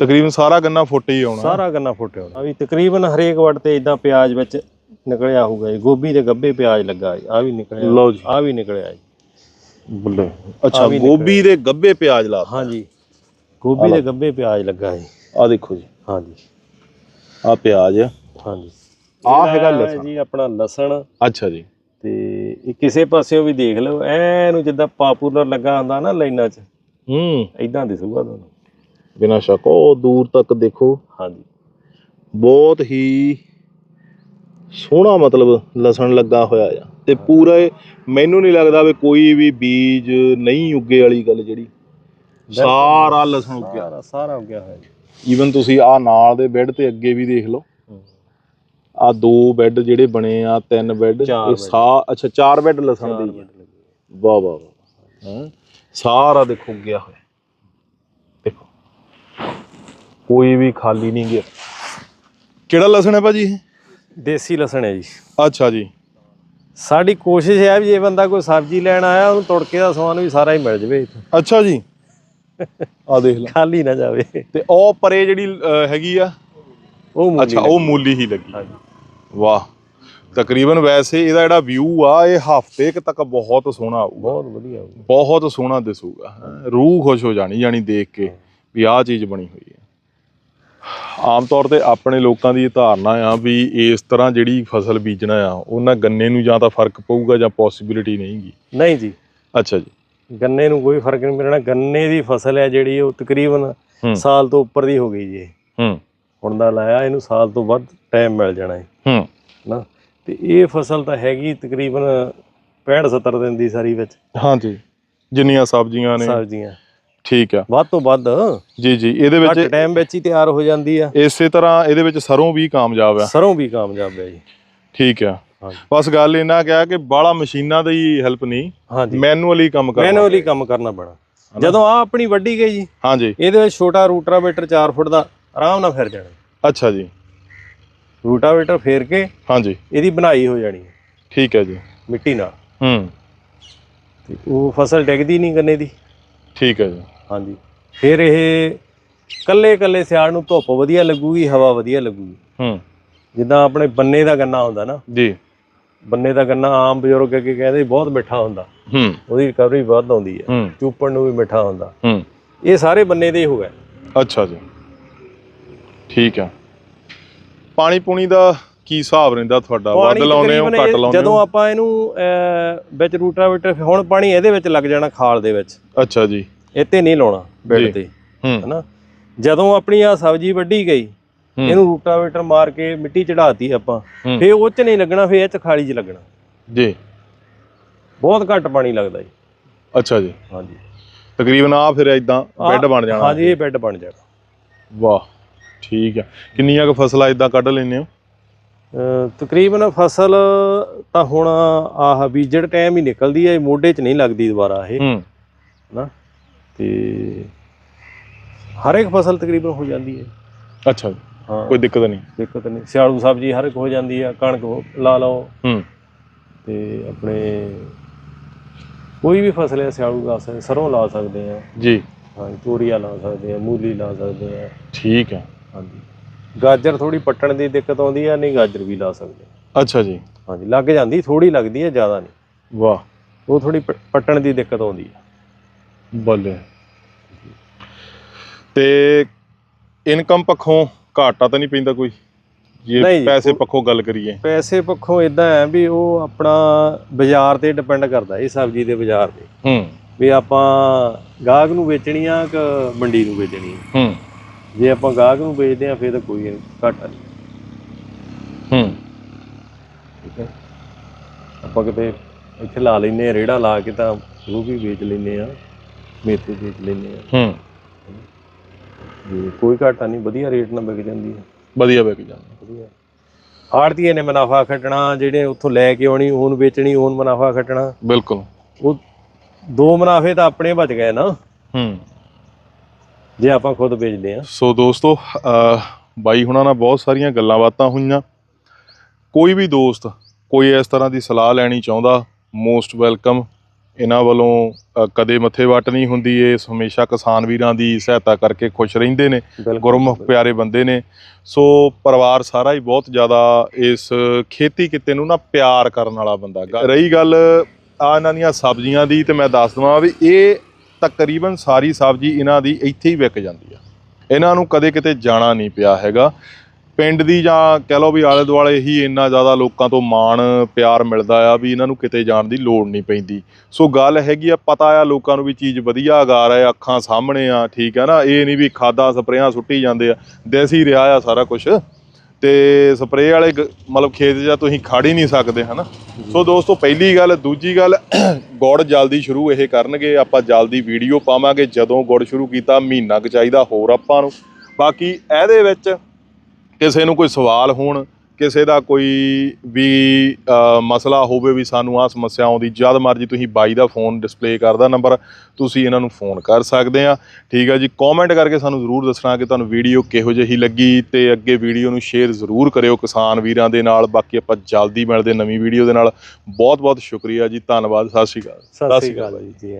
ਤਕਰੀਬਨ ਸਾਰਾ ਗੰਨਾ ਫੁੱਟ ਹੀ ਆਉਣਾ। ਸਾਰਾ ਗੰਨਾ ਫੁੱਟਿਆ ਆ ਵੀ ਤਕਰੀਬਨ ਹਰੇਕ ਵੱਟ ਤੇ ਇਦਾਂ ਪਿਆਜ਼ ਵਿੱਚ ਨਿਕਲਿਆ ਹੋਊਗਾ ਜੀ। ਗੋਭੀ ਦੇ ਗੱਬੇ ਪਿਆਜ਼ ਲੱਗਾ ਆ ਵੀ ਨਿਕਲਿਆ। ਲਓ ਜੀ। ਆ ਵੀ ਨਿਕਲਿਆ ਜੀ। ਬੱਲੇ। ਅੱਛਾ ਵੀ ਗੋਭੀ ਦੇ ਗੱਬੇ ਪਿਆਜ਼ ਲਾ ਹਾਂਜੀ। ਗੋਭੀ ਦੇ ਗੱਬੇ ਪਿਆਜ਼ ਲੱਗਾ ਜੀ। ਆ ਦੇਖੋ ਜੀ। ਹਾਂਜੀ। ਆ ਪਿਆਜ਼। ਹਾਂਜੀ। ਆਹ ਹੈਗਾ ਲਸਣ। ਜੀ ਆਪਣਾ ਲਸਣ ਅੱਛਾ ਜੀ। ਤੇ ਇਹ ਕਿਸੇ ਪਾਸਿਓਂ ਵੀ ਦੇਖ ਲਓ ਐਨੂੰ ਜਿੱਦਾਂ ਪਾਪੂਲਰ ਲੱਗਾ ਹੁੰਦਾ ਨਾ ਲਾਈਨਾਂ 'ਚ। ਹੂੰ। ਇਦਾਂ ਦਿਸੂਗਾ ਤੁਹਾਨੂੰ। ਬਿਨਾਂ ਸ਼ੱਕ ਉਹ ਦੂਰ ਤੱਕ ਦੇਖੋ। ਹਾਂਜੀ। ਬਹੁਤ ਹੀ ਸੋਹਣਾ ਮਤਲਬ ਲਸਣ ਲੱਗਾ ਹੋਇਆ ਆ। ਤੇ ਪੂਰਾ ਇਹ- ਮੈਨੂੰ ਨਹੀਂ ਲੱਗਦਾ ਵੀ ਕੋਈ ਵੀ ਬੀਜ ਨਹੀਂ ਉੱਗੇ ਵਾਲੀ ਗੱਲ ਜਿਹੜੀ। ਸਾਰਾ ਲਸਣ ਉੱਗਿਆ। ਸਾਰਾ ਸਾਰਾ ਉੱਗਿਆ ਹੋਇਆ ਈਵਨ ਤੁਸੀਂ ਆ ਨਾਲ ਦੇ ਬੈੱਡ ਤੇ ਅੱਗੇ ਵੀ ਦੇਖ ਲਓ। ਆ ਦੋ ਬੈੱਡ ਜਿਹੜੇ ਬਣੇ ਆ ਤਿੰਨ ਬੈੱਡ ਇਹ। ਸਾ ਅੱਛਾ ਚਾਰ ਬੈੱਡ ਲਸਣ ਦੇ ਹੀ ਆ। ਵਾਹ ਵਾਹ ਵਾਹ ਹੈਂ। ਸਾਰਾ ਦੇਖੋ ਗਿਆ ਹੋਇਆ। ਦੇਖੋ। ਕੋਈ ਵੀ ਖਾਲੀ ਨਹੀਂ ਗਿਆ। ਕਿਹੜਾ ਲਸਣ ਹੈ ਭਾਜੀ ਇਹ? ਦੇਸੀ ਲਸਣ ਹੈ ਜੀ। ਅੱਛਾ ਜੀ। ਸਾਡੀ ਕੋਸ਼ਿਸ਼ ਹੈ ਵੀ ਜੇ ਬੰਦਾ ਕੋਈ ਸਬਜ਼ੀ ਲੈਣ ਆਇਆ ਉਹਨੂੰ ਤੜਕੇ ਦਾ ਸਮਾਨ ਵੀ ਸਾਰਾ ਹੀ ਮਿਲ ਜਵੇ ਇੱਥੋਂ। ਅੱਛਾ ਜੀ। ਆ ਦੇਖ ਲੈ। ਖਾਲੀ ਨਾ ਜਾਵੇ। ਤੇ ਉਹ ਪਰੇ ਜਿਹੜੀ ਅਹ, ਹੈਗੀ ਆ ਉਹ ਮੂਲੀ ਅੱਛਾ ਉਹ ਮੂਲੀ ਹੀ ਲੱਗੀ। ਹਾਂਜੀ। ਵਾਹ। ਤਕਰੀਬਨ ਵੈਸੇ ਇਹਦਾ ਜਿਹੜਾ ਵਿਊ ਆ ਇਹ ਹਫ਼ਤੇ ਕੁ ਤੱਕ ਬਹੁਤ ਸੋਹਣਾ ਆਊਗਾ। ਬਹੁਤ ਵਧੀਆ ਹੋਊ। ਬਹੁਤ ਸੋਹਣਾ ਦਿਸੂਗਾ। ਰੂਹ ਖੁਸ਼ ਹੋ ਜਾਣੀ ਜਾਣੀ ਦੇਖ ਕੇ ਵੀ ਆਹ ਚੀਜ਼ ਬਣੀ ਹੋਈ ਹੈ। ਆਮ ਤੌਰ ਤੇ ਆਪਣੇ ਲੋਕਾਂ ਦੀ ਇਹ ਧਾਰਨਾ ਆ ਵੀ ਇਸ ਤਰ੍ਹਾਂ ਜਿਹੜੀ ਫਸਲ ਬੀਜਣਾ ਆ ਉਹਨਾਂ ਗੰਨੇ ਨੂੰ ਜਾਂ ਤਾਂ ਫ਼ਰਕ ਪਊਗਾ ਜਾਂ ਪੋਸਿਬਿਲਿਟੀ ਨਹੀਂਗੀ ਨਹੀਂ ਜੀ। ਅੱਛਾ ਜੀ। ਗੰਨੇ ਨੂੰ ਕੋਈ ਫ਼ਰਕ ਨਹੀਂ ਪੈਣਾ। ਗੰਨੇ ਦੀ ਫਸਲ ਹੈ ਜਿਹੜੀ ਉਹ ਤਕਰੀਬਨ। ਸਾਲ ਤੋਂ ਉੱਪਰ ਦੀ ਹੋ ਗਈ ਜੀ। ਹੂੰ। ਹੁਣ ਦਾ ਲਾਇਆ ਇਹਨੂੰ ਸਾਲ ਤੋਂ ਵੱਧ ਟਾਈਮ ਮਿਲ ਜਾਣਾ ਹੈ ਹੂੰ। ਨਾ ਤੇ ਇਹ ਫਸਲ ਤਾਂ ਹੈਗੀ ਤਕਰੀਬਨ 65 70 ਦਿਨ ਦੀ ਸਾਰੀ ਵਿੱਚ। ਹਾਂਜੀ। ਜਿੰਨੀਆਂ ਸਬਜ਼ੀਆਂ ਨੇ। ਸਬਜ਼ੀਆਂ। ਠੀਕ ਆ। ਵੱਧ ਤੋਂ ਵੱਧ। ਜੀ ਜੀ ਇਹਦੇ ਘੱਟ ਵਿੱਚ ਟਾਈਮ ਵਿੱਚ ਹੀ ਤਿਆਰ ਹੋ ਜਾਂਦੀ ਆ। ਇਸੇ ਤਰ੍ਹਾਂ ਇਹਦੇ ਵਿੱਚ ਸਰੋਂ ਵੀ ਕਾਮਯਾਬ ਆ। ਸਰੋਂ ਵੀ ਕਾਮਯਾਬ ਹੈ ਜੀ। ਠੀਕ ਆ। ਬਸ ਗੱਲ ਇਹਨਾਂ ਕਿਹਾ ਕਿ ਬਾਹਲਾ ਮਸ਼ੀਨਾਂ ਦੀ ਹੈਲਪ ਨਹੀਂ। ਹਾਂਜੀ। ਮੈਨੂਅਲੀ ਕੰਮ ਕਰਨਾ। ਮੈਨੂਅਲੀ ਕੰਮ ਕਰਨਾ ਪੈਣਾ। ਜਦੋਂ ਆ ਆਪਣੀ ਵੱਡੀ ਗਈ ਜੀ ਹਾਂਜੀ। ਇਹਦੇ ਵਿੱਚ ਛੋਟਾ ਰੂਟਾਵੇਟਰ 4 ਫੁੱਟ ਦਾ ਆਰਾਮ ਨਾਲ ਫਿਰ ਜਾਣਾ। ਅੱਛਾ ਜੀ। ਰੂਟਾਵੇਟਰ ਫੇਰ ਕੇ ਹਾਂਜੀ। ਇਹਦੀ ਬਣਾਈ ਹੋ ਜਾਣੀ ਹੈ। ਠੀਕ ਹੈ ਜੀ। ਮਿੱਟੀ ਨਾਲ। ਹੂੰ। ਤੇ ਉਹ ਫਸਲ ਡਿੱਗਦੀ ਨਹੀਂ ਗੰਨੇ ਦੀ। ਠੀਕ ਹੈ ਜੀ। ਹਾਂਜੀ। ਫਿਰ ਇਹ ਕੱਲੇ ਕੱਲੇ ਸਿਆਲ ਨੂੰ ਧੁੱਪ ਵਧੀਆ ਲੱਗੂਗੀ ਹਵਾ ਵਧੀਆ ਲੱਗੂਗੀ। ਹੂੰ। ਜਿੱਦਾਂ ਆਪਣੇ ਬੰਨੇ ਦਾ ਗੰਨਾ ਹੁੰਦਾ ਨਾ। ਜੀ। ਬੰਨੇ ਦਾ ਗੰਨਾ ਆਮ ਬਜ਼ੁਰਗ ਅੱਗੇ ਕਹਿੰਦੇ ਬਹੁਤ ਮਿੱਠਾ ਹੁੰਦਾ। ਹੂੰ। ਉਹਦੀ ਰਿਕਵਰੀ ਬਹੁਤ ਆਉਂਦੀ ਹੈ। ਹੂੰ। ਚੂਪਣ ਨੂੰ ਵੀ ਮਿੱਠਾ ਹੁੰਦਾ। ਹੂੰ। ਇਹ ਸਾਰੇ ਬੰਨੇ ਦੇ ਹੀ ਹੋ ਗਏ। ਅੱਛਾ ਜੀ। ਠੀਕ ਆ। ਪਾਣੀ ਪੂਣੀ ਦਾ ਕੀ ਹਿਸਾਬ ਰਹਿੰਦਾ ਤੁਹਾਡਾ? ਵੱਧ ਪਾਣੀ ਲਾਉਨੇ ਹੋ ਘੱਟ ਲਾਉਨੇ ਜਦੋਂ ਹੋ? ਆਪਾਂ ਇਹਨੂੰ ਅਹ, ਵਿੱਚ ਰੂਟਾਵੇਟਰ ਹੁਣ ਪਾਣੀ ਇਹਦੇ ਵਿੱਚ ਲੱਗ ਜਾਣਾ ਖਾਲ ਦੇ ਵਿੱਚ। ਅੱਛਾ ਜੀ। ਇੱਥੇ ਨਹੀਂ ਲਾਉਣਾ ਜੀ। ਬੈੱਡ ਤੇ ਹੂੰ। ਹਨਾ? ਜਦੋਂ ਆਪਣੀ ਆ ਸਬਜ਼ੀ ਵੱਢੀ ਗਈ ਹੂੰ। ਇਹਨੂੰ ਰੂਟਾਵੇਟਰ ਮਾਰ ਕੇ ਮਿੱਟੀ ਚੜਾਤੀ ਆਪਾਂ ਹੂੰ। ਫੇ ਉਹ ਚ ਨਹੀਂ ਲੱਗਣਾ ਫੇ ਇਹ ਚ ਖਾਲੀ ਚ ਲੱਗਣਾ। ਜੀ। ਬਹੁਤ ਘੱਟ ਪਾਣੀ ਲੱਗਦਾ ਜੀ। ਅੱਛਾ ਜੀ। ਹਾਂਜੀ। ਤਕਰੀਬਨ ਆ ਫਿਰ ਇਦਾਂ ਬੈੱਡ ਬਣ ਜਾਣਾ। ਹਾਂਜੀ ਇਹ ਬੈੱਡ ਬਣ ਜਾਣਾ। ਵਾਹ। ਠੀਕ ਆ। ਕਿੰਨੀਆਂ ਕੁ ਫਸਲਾਂ ਇਦਾਂ ਕੱਢ ਲੈਂਦੇ ਹੋ? ਅਹ ਤਕਰੀਬਨ ਫਸਲ ਤਾਂ ਹੁਣ ਆਹ ਬੀਜਣ ਟਾਈਮ ਹੀ ਨਿਕਲਦੀ ਹੈ ਇਹ ਮੋਢੇ 'ਚ ਨਹੀਂ ਲੱਗਦੀ ਦੁਬਾਰਾ ਇਹ। ਹੂੰ। ਨਾ ਤੇ ਹਰ ਇੱਕ ਫਸਲ ਤਕਰੀਬਨ ਹੋ ਜਾਂਦੀ ਹੈ। ਅੱਛਾ ਜੀ, ਹਾਂ। ਕੋਈ ਦਿੱਕਤ ਨਹੀਂ। ਦਿੱਕਤ ਨਹੀਂ। ਸਿਆਲੂ ਸਬਜ਼ੀ ਹਰ ਇੱਕ ਹੋ ਜਾਂਦੀ ਆ ਕਣਕ ਹੋ- ਲਾ ਲਓ। ਹੂੰ। ਤੇ ਆਪਣੇ ਕੋਈ ਵੀ ਫਸਲ ਹੈ ਸਿਆਲੂ ਲਾ ਸਕਦੇ ਸਰੋਂ ਲਾ ਸਕਦੇ ਆ। ਜੀ। ਹਾਂਜੀ ਤੋਰੀਆ ਲਾ ਸਕਦੇ ਆ ਮੂਲੀ ਲਾ ਸਕਦੇ ਆ। ਠੀਕ ਹੈ ਹਾਂਜੀ। ਗਾਜਰ ਥੋੜੀ ਪੱਟਣ ਦੀ ਦਿੱਕਤ ਆਉਂਦੀ ਆ ਨਹੀਂ ਗਾਜਰ ਵੀ ਲਾ ਸਕਦੇ। ਅੱਛਾ ਜੀ। ਹਾਂਜੀ ਲੱਗ ਜਾਂਦੀ ਥੋੜੀ ਲੱਗਦੀ ਹੈ ਜ਼ਿਆਦਾ ਨਹੀਂ। ਵਾਹ। ਉਹ ਥੋੜੀ ਪੱਟਣ ਦੀ ਦਿੱਕਤ ਆਉਂਦੀ ਆ। ਬੱਲੇ। ਤੇ ਇਨਕਮ ਪੱਖੋਂ ਘਾਟਾ ਤਾਂ ਨਹੀਂ ਪੈਂਦਾ ਕੋਈ? ਜੇ ਪੈਸੇ ਪੱਖੋਂ ਗੱਲ ਕਰੀਏ। ਪੈਸੇ ਪੱਖੋਂ ਇਦਾਂ ਹੈ ਵੀ ਉਹ ਆਪਣਾ ਬਾਜ਼ਾਰ ਤੇ ਡਿਪੈਂਡ ਕਰਦਾ ਇਹ ਸਬਜ਼ੀ ਦੇ ਬਾਜ਼ਾਰ ਤੇ। ਹੂੰ। ਵੀ ਆਪਾਂ ਗਾਹਕ ਨੂੰ ਵੇਚਣੀ ਆ ਕਿ ਮੰਡੀ ਨੂੰ ਵੇਚਣੀ ਆ? ਹੂੰ। ਜੇ ਆਪਾਂ ਗਾਹਕ ਨੂੰ ਵੇਚਦੇ ਆ ਫਿਰ ਤਾਂ ਕੋਈ ਘਾਟਾ ਨਹੀਂ। ਹੂੰ। ਠੀਕ ਹੈ। ਆਪਾਂ ਕਿਤੇ ਇੱਥੇ ਲਾ ਲੈਨੇ ਆ ਰੇੜਾ ਲਾ ਕੇ ਤਾਂ ਉਹ ਵੀ ਵੇਚ ਲੈਨੇ ਆ ਮੇਥੇ ਵੇਚ ਲੈਨੇ ਆ ਹੂੰ। ਜੀ ਕੋਈ ਘਾਟਾ ਨਹੀਂ ਵਧੀਆ ਰੇਟ ਨਾਲ ਵਿਕ ਜਾਂਦੀ ਹੈ। ਵਧੀਆ ਵਿਕ ਜਾਂਦਾ ਵਧੀਆ। ਆੜਤੀਏ ਨੇ ਮੁਨਾਫਾ ਖੱਟਣਾ ਜਿਹੜੇ ਉੱਥੋਂ ਲੈ ਕੇ ਆਉਣੀ ਉਹਨ ਵੇਚਣੀ ਉਹਨ ਮੁਨਾਫਾ ਖੱਟਣਾ। ਬਿਲਕੁਲ। ਉਹ ਦੋ ਮੁਨਾਫੇ ਤਾਂ ਆਪਣੇ ਬਚ ਗਏ ਨਾ। ਹੂੰ। ਜੇ ਆਪਾਂ ਖੁਦ ਵੇਚਦੇ ਆ ਸੋ ਦੋਸਤੋ ਬਾਈ ਹੁਣਾਂ ਨਾਲ ਬਹੁਤ ਸਾਰੀਆਂ ਗੱਲਾਂ ਬਾਤਾਂ ਹੋਈਆਂ। ਕੋਈ ਵੀ ਦੋਸਤ ਕੋਈ ਇਸ ਤਰ੍ਹਾਂ ਦੀ ਸਲਾਹ ਲੈਣੀ ਚਾਹੁੰਦਾ ਮੋਸਟ ਵੈਲਕਮ ਇਹਨਾਂ ਵੱਲੋਂ ਕਦੇ ਮੱਥੇ ਵੱਟ ਨਹੀਂ ਹੁੰਦੀ ਇਹ ਹਮੇਸ਼ਾ ਕਿਸਾਨ ਵੀਰਾਂ ਦੀ ਸਹਾਇਤਾ ਕਰਕੇ ਖੁਸ਼ ਰਹਿੰਦੇ ਨੇ ਗੁਰਮੁਖ ਪਿਆਰੇ ਬੰਦੇ ਨੇ। ਸੋ ਪਰਿਵਾਰ ਸਾਰਾ ਹੀ ਬਹੁਤ ਜ਼ਿਆਦਾ ਇਸ ਖੇਤੀ ਕਿੱਤੇ ਨੂੰ ਨਾ ਪਿਆਰ ਕਰਨ ਵਾਲਾ ਬੰਦਾ। ਰਹੀ ਗੱਲ ਆ ਇਹਨਾਂ ਦੀਆਂ ਸਬਜ਼ੀਆਂ ਦੀ ਤੇ ਮੈਂ ਦੱਸ ਦਵਾਂ ਵੀ ਇਹ ਤਕਰੀਬਨ ਸਾਰੀ ਸਬਜ਼ੀ ਇਹਨਾਂ ਦੀ ਇੱਥੇ ਹੀ ਵਿਕ ਜਾਂਦੀ ਆ। ਇਹਨਾਂ ਨੂੰ ਕਦੇ ਕਿਤੇ ਜਾਣਾ ਨਹੀਂ ਪਿਆ ਹੈਗਾ। ਪਿੰਡ ਦੀ ਜਾਂ ਕਹਿ ਲਓ ਵੀ ਆਲੇ ਦੁਆਲੇ ਹੀ ਇੰਨਾ ਜ਼ਿਆਦਾ ਲੋਕਾਂ ਤੋਂ ਮਾਣ, ਪਿਆਰ ਮਿਲਦਾ ਆ ਵੀ ਇਹਨਾਂ ਨੂੰ ਕਿਤੇ ਜਾਣ ਦੀ ਲੋੜ ਨਹੀਂ ਪੈਂਦੀ। ਸੋ ਗੱਲ ਹੈਗੀ ਆ, ਪਤਾ ਆ ਲੋਕਾਂ ਨੂੰ ਵੀ ਚੀਜ਼ ਵਧੀਆ ਅਗਾਰ ਆ, ਅੱਖਾਂ ਸਾਹਮਣੇ ਆ, ਠੀਕ ਹੈ ਨਾ? ਇਹ ਨਹੀਂ ਵੀ ਖਾਦਾ, ਸਪਰੇਆਂ ਸੁੱਟੀ ਜਾਂਦੇ ਆ, ਦੇਸੀ ਰਿਹਾ ਆ ਸਾਰਾ ਕੁਝ ਤੇ ਸਪਰੇਅ ਵਾਲੇ ਗ- ਮਤਲਬ ਖੇਤ ਜਾਂ ਤੁਸੀਂ ਖੜ ਹੀ ਨਹੀਂ ਸਕਦੇ, ਹਨਾ? ਸੋ ਦੋਸਤੋ, ਪਹਿਲੀ ਗੱਲ, ਦੂਜੀ ਗੱਲ, ਗੁੜ ਜਲਦੀ ਸ਼ੁਰੂ ਇਹ ਕਰਨਗੇ, ਆਪਾਂ ਜਲਦੀ ਵੀਡੀਓ ਪਾਵਾਂਗੇ, ਜਦੋਂ ਗੁੜ ਸ਼ੁਰੂ ਕੀਤਾ, ਮਹੀਨਾ ਕੁ ਚਾਹੀਦਾ ਹੋਰ ਆਪਾਂ ਨੂੰ। ਬਾਕੀ ਇਹਦੇ ਵਿੱਚ ਕਿਸੇ ਨੂੰ ਕੋਈ ਸਵਾਲ ਹੋਣ ਕਿਸੇ ਦਾ ਕੋਈ ਵੀ ਮਸਲਾ ਹੋਵੇ ਵੀ ਸਾਨੂੰ ਆਹ ਸਮੱਸਿਆ ਆਉਂਦੀ ਜਦ ਮਰਜ਼ੀ ਤੁਸੀਂ ਬਾਈ ਦਾ ਫੋਨ ਡਿਸਪਲੇ ਕਰਦਾ ਨੰਬਰ ਤੁਸੀਂ ਇਹਨਾਂ ਨੂੰ ਫੋਨ ਕਰ ਸਕਦੇ ਆ। ਠੀਕ ਆ ਜੀ ਕਮੈਂਟ ਕਰਕੇ ਸਾਨੂੰ ਜ਼ਰੂਰ ਦੱਸਣਾ ਕਿ ਤੁਹਾਨੂੰ ਵੀਡੀਓ ਕਿਹੋ ਜਿਹੀ ਲੱਗੀ ਤੇ ਅੱਗੇ ਵੀਡੀਓ ਨੂੰ ਸ਼ੇਅਰ ਜ਼ਰੂਰ ਕਰਿਓ ਕਿਸਾਨ ਵੀਰਾਂ ਦੇ ਨਾਲ। ਬਾਕੀ ਆਪਾਂ ਜਲਦੀ ਮਿਲਦੇ ਨਵੀਂ ਵੀਡੀਓ ਦੇ ਨਾਲ। ਬਹੁਤ ਬਹੁਤ ਸ਼ੁਕਰੀਆ ਜੀ ਧੰਨਵਾਦ ਸਤਿ ਸ਼੍ਰੀ ਅਕਾਲ। ਸਤਿ ਸ਼੍ਰੀ ਅਕਾਲ ਜੀ।